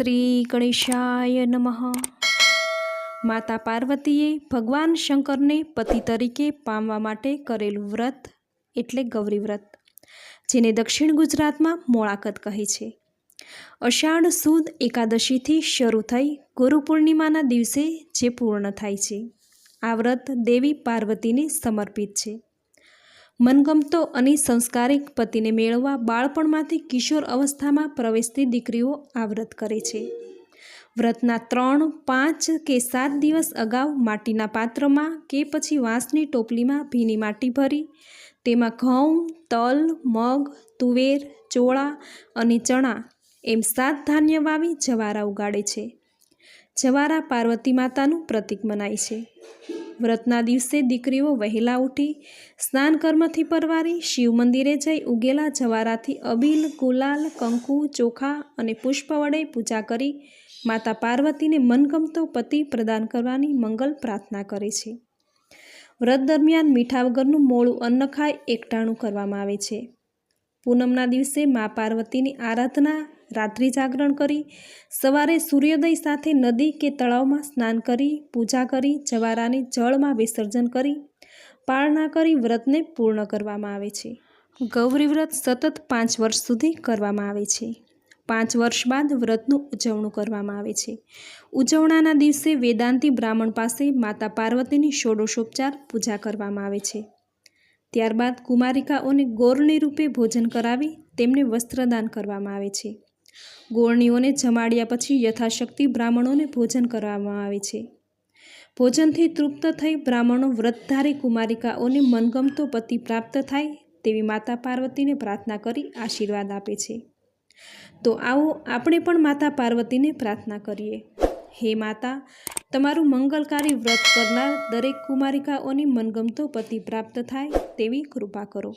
શ્રી ગણેશાય નમઃ. માતા પાર્વતીએ ભગવાન શંકરને પતિ તરીકે પામવા માટે કરેલું વ્રત એટલે ગૌરી વ્રત, જેને દક્ષિણ ગુજરાતમાં મોળાકત કહે છે. અષાઢ સુદ એકાદશીથી શરૂ થઈ ગુરુ પૂર્ણિમાના દિવસે જે પૂર્ણ થાય છે. આ વ્રત દેવી પાર્વતીને સમર્પિત છે. મનગમતો અને સંસ્કારિક પતિને મેળવવા બાળપણમાંથી કિશોર અવસ્થામાં પ્રવેશતી દીકરીઓ આ વ્રત કરે છે. વ્રતના ત્રણ, પાંચ કે સાત દિવસ અગાઉ માટીના પાત્રમાં કે પછી વાંસની ટોપલીમાં ભીની માટી ભરી, તેમાં ઘઉં, તલ, મગ, તુવેર, ચોળા અને ચણા એમ સાત ધાન્ય વાવી જવારા ઉગાડે છે. જવારા પાર્વતી માતાનું પ્રતીક મનાય છે. વ્રતના દિવસે દીકરીઓ વહેલા ઉઠી, સ્નાન કર્મથી પરવારી, શિવ મંદિરે જઈ ઉગેલા જવારાથી અબીલ, ગુલાલ, કંકુ, ચોખા અને પુષ્પ વડે પૂજા કરી માતા પાર્વતીને મનગમતો પતિ પ્રદાન કરવાની મંગલ પ્રાર્થના કરે છે. વ્રત દરમિયાન મીઠા વગરનું મોળું અન્ન ખાય, એકટાણું કરવામાં આવે છે. પૂનમના દિવસે મા પાર્વતીની આરાધના રાત્રિ જાગરણ કરી, સવારે સૂર્યોદય સાથે નદી કે તળાવમાં સ્નાન કરી, પૂજા કરી, જવારાને જળમાં વિસર્જન કરી પાળના કરી વ્રતને પૂર્ણ કરવામાં આવે છે. ગૌરી વ્રત સતત પાંચ વર્ષ સુધી કરવામાં આવે છે. પાંચ વર્ષ બાદ વ્રતનું ઉજવણું કરવામાં આવે છે. ઉજવણાના દિવસે વેદાંતિ બ્રાહ્મણ પાસે માતા પાર્વતીની ષોડશોપચાર પૂજા કરવામાં આવે છે. ત્યારબાદ કુમારિકાઓને ગોરણી રૂપે ભોજન કરાવી તેમને વસ્ત્રદાન કરવામાં આવે છે. ગોરણીઓને જમાડ્યા પછી યથાશક્તિ બ્રાહ્મણોને ભોજન કરવામાં આવે છે. ભોજનથી તૃપ્ત થઈ બ્રાહ્મણો વ્રતધારી કુમારિકાઓને મનગમતો પતિ પ્રાપ્ત થાય તેવી માતા પાર્વતીને પ્રાર્થના કરી આશીર્વાદ આપે છે. તો આવો આપણે પણ માતા પાર્વતીને પ્રાર્થના કરીએ. હે માતા, તમારું મંગલકારી વ્રત કરનાર દરેક કુમારિકાઓની મનગમતો પતિ પ્રાપ્ત થાય તેવી કૃપા કરો.